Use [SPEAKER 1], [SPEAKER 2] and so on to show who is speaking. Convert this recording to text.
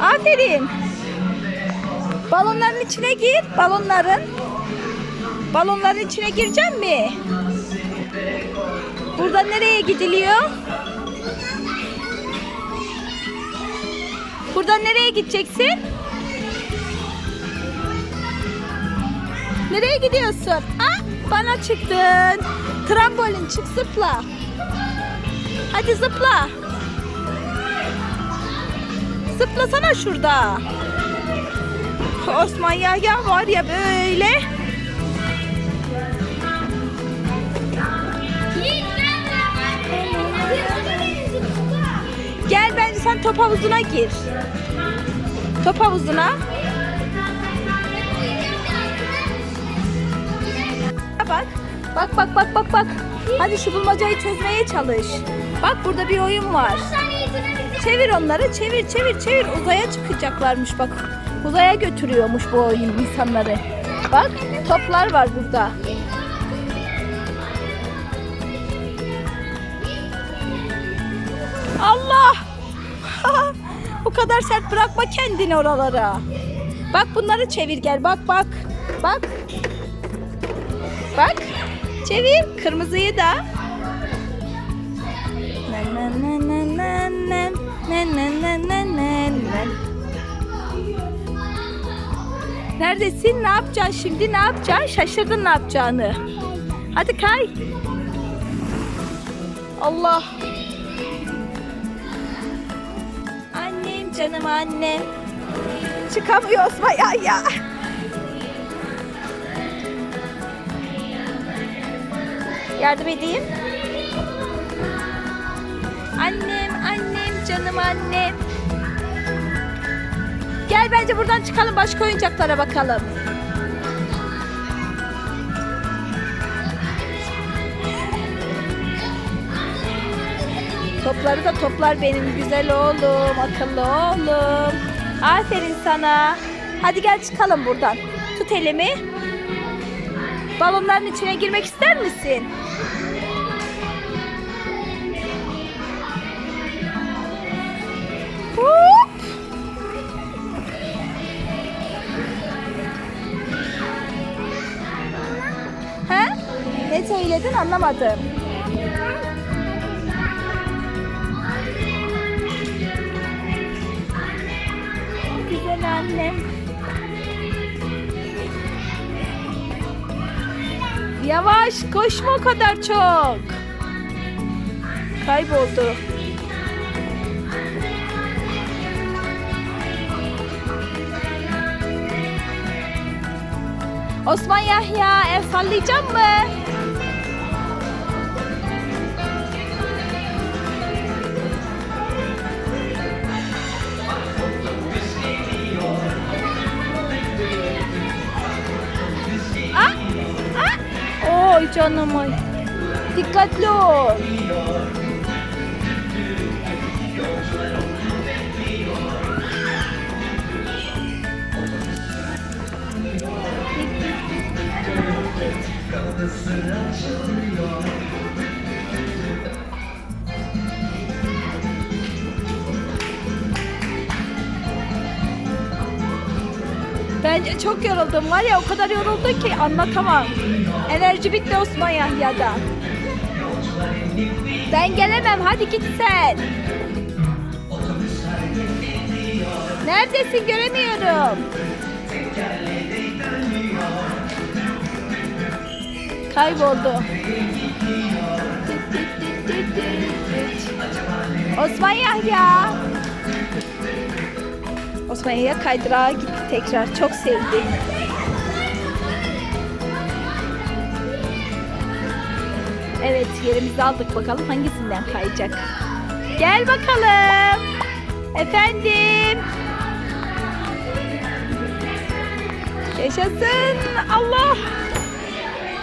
[SPEAKER 1] Aferin. Balonların içine gir. Balonların. Balonların içine girecek mi? Buradan nereye gidiliyor? Buradan nereye gideceksin? Nereye gidiyorsun? Ah, bana çıktın. Trambolin çık zıpla. Hadi zıpla. Zıplasana şurada. Osman Yahya var ya böyle. Gel bence sen top havuzuna gir. Top havuzuna. Bak. Bak bak bak bak bak. Hadi şu bulmacayı çözmeye çalış. Bak burada bir oyun var. Çevir onları. Çevir çevir çevir. Uzaya çıkacaklarmış bak. Uzaya götürüyormuş bu oyun insanları. Bak toplar var burada. Allah! Bu kadar sert bırakma kendini oralara. Bak bunları çevir gel. Bak bak. Bak. Bak. Çevir. Kırmızıyı da. Na na na na Neredesin? Ne yapacaksın şimdi? Ne yapacaksın? Şaşırdın ne yapacağını. Hadi kay. Allah. Annem canım annem. Çıkamıyor Osman ya ya. Yardım edeyim. Annem, annem, canım annem. Gel bence buradan çıkalım başka oyuncaklara bakalım. Topları da toplar benim güzel oğlum, akıllı oğlum. Aferin sana. Hadi gel çıkalım buradan. Tut elimi. Balonların içine girmek ister misin? Ne söyledin anlamadım. Güzel annem. Yavaş koşma o kadar çok. Kayboldu. Osman Yahya el sallayacak mı? Oy canım ay. Dikkatli ol. Bence çok yoruldum var ya o kadar yoruldum ki anlatamam. Enerji bitti Osman Yahya'da. Ben gelemem hadi git sen. Neredesin göremiyorum. Kayboldu. Osman Yahya. Osman Yahya kaydırağa gitti tekrar. Çok sevdi. Evet yerimizi aldık bakalım hangisinden kayacak. Gel bakalım. Efendim. Yaşasın. Allah.